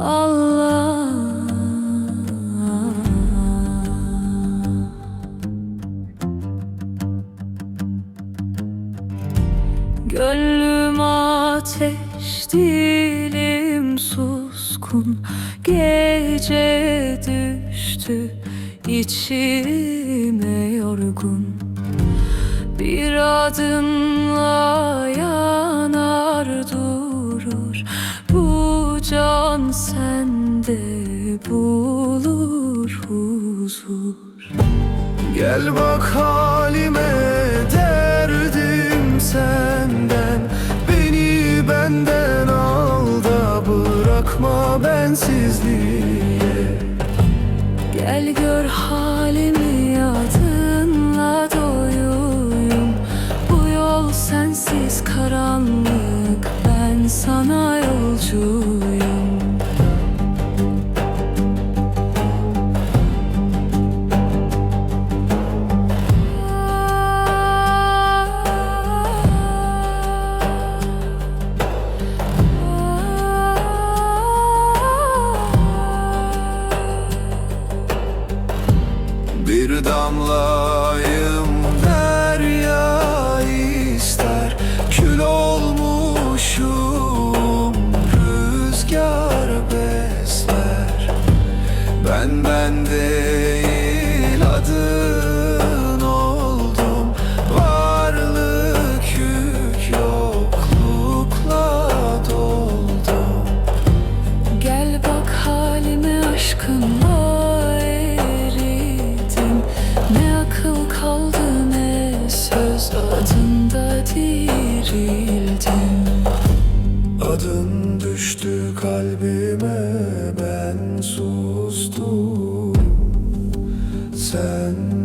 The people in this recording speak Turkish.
Allah. Ateş dilim suskun. Gece düştü içime yorgun. Bir adımla bulur huzur. Gel bak halime derdim senden. Beni benden al da bırakma bensizliğe Gel gör halimi adınla Bir damlayım dirildim Adın düştü kalbime ben sustum. Sen